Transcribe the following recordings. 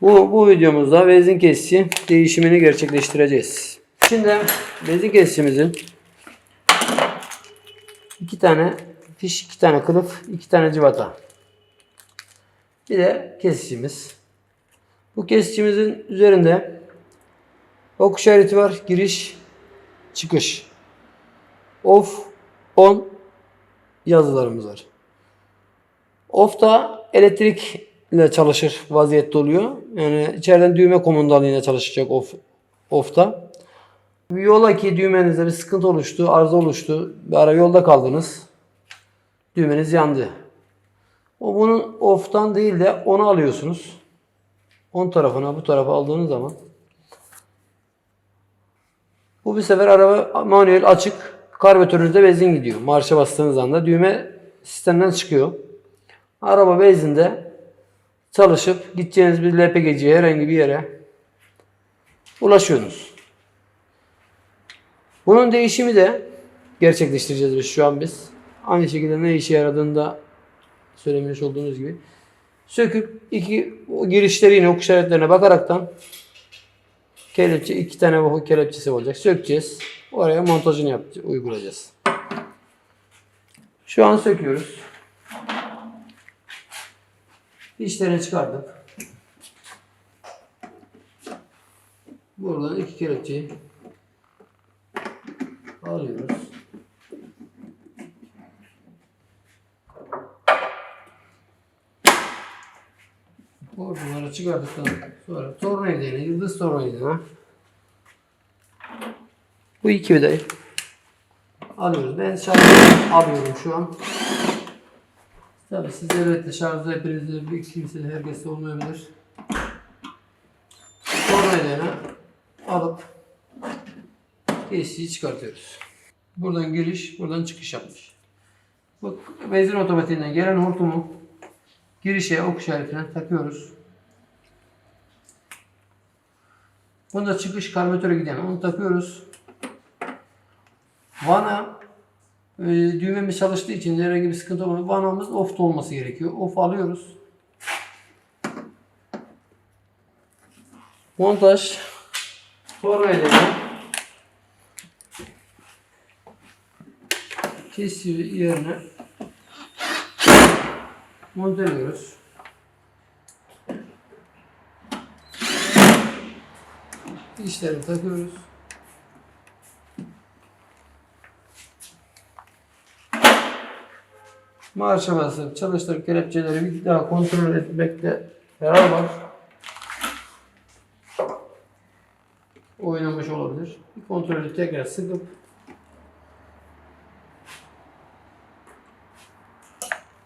Bu, bu videomuzda benzin kesici değişimini gerçekleştireceğiz. Şimdi benzin kesicimizin iki tane fiş, iki tane kılıf, iki tane civata. Bir de kesicimiz. Bu kesicimizin üzerinde ok işareti var. Giriş, çıkış. Off, on yazılarımız var. Off da elektrik ile çalışır vaziyette oluyor. Yani içeriden düğme komandalığıyla çalışacak off, off'ta. Yola ki düğmenizde bir sıkıntı oluştu, arıza oluştu. Bir ara yolda kaldınız. Düğmeniz yandı. O bunun off'tan değil de onu alıyorsunuz. On tarafına bu tarafa aldığınız zaman bu bir sefer araba manuel açık. Karbüratörünüzde benzin gidiyor. Marşa bastığınız anda düğme sistemden çıkıyor. Araba benzinde çalışıp gideceğiniz bir LPG'ciye herhangi bir yere ulaşıyorsunuz. Bunun değişimi de gerçekleştireceğiz biz şu an biz. Aynı şekilde ne işe yaradığını da söylemiş olduğunuz gibi. Söküp iki o girişleri yine ok işaretlerine bakaraktan kelepçe iki tane bu kelepçesi olacak. Sökeceğiz. Oraya montajını yapacağız, uygulayacağız. Şu an söküyoruz. İşlerini çıkardık. Buradan iki kelepçeyi alıyoruz. Oradan çıkardıktan sonra tornavidayla, yıldız tornavidayla bu iki vidayı alıyoruz. Ben şarj alıyorum şu an. Tabi siz elbette şarjda hepinizde bir kimse herkeste olmayabilir. Tornavidayla alıp kesiciyi çıkartıyoruz. Buradan giriş, buradan çıkış yapmış. Bu benzin otomatiğinden gelen hortumu girişe ok işaretine takıyoruz. Bunda çıkış karbüratöre giden onu takıyoruz. Vana e, düğmemiz çalıştığı için herhangi bir sıkıntı olmadı. Vanamız off'ta olması gerekiyor. Off alıyoruz. Montaj tornavidayla kesici yerine monteliyoruz. İşlerini takıyoruz. Marşa basıp çalıştırıp kelepçeleri bir daha kontrol etmekte yarar var. Oynamış olabilir. Bir kontrolü tekrar sıkıp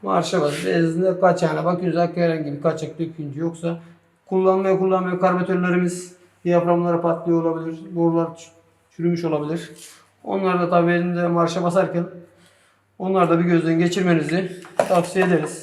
Marşa bas. Benzinde kaçağına bakıyoruz. Herhangi bir kaçak döküntü yoksa kullanmaya kullanmaya karbüratörlerimiz diyaframlara patlıyor olabilir. Borular çürümüş olabilir. Onlar da tabii benzinde marşa basarken onlar da bir gözden geçirmenizi tavsiye ederiz.